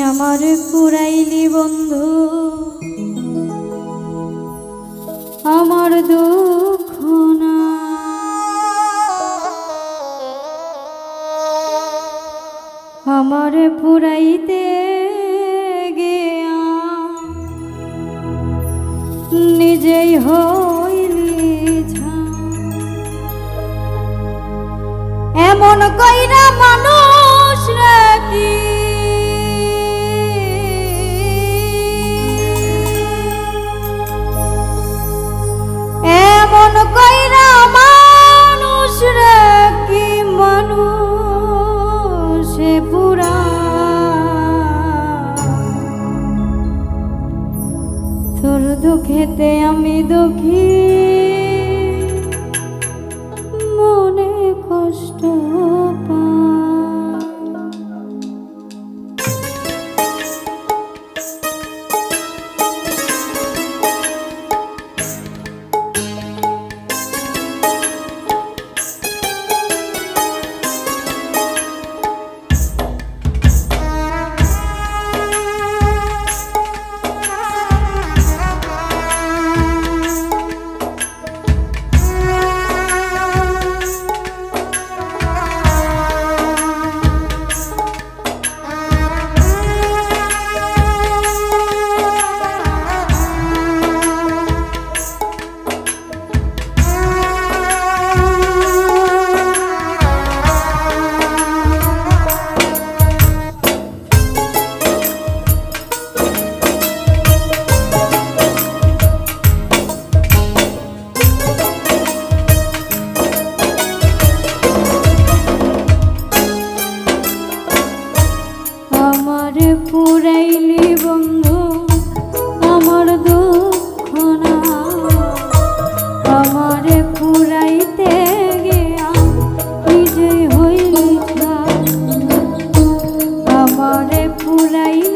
আমার ফুরাইলি বন্ধু। আমার দুঃখ না। আমার ফুরাইতে গিয়া। নিজেই হইলি এমন কইরা মানুষ মন কই ফুরাইল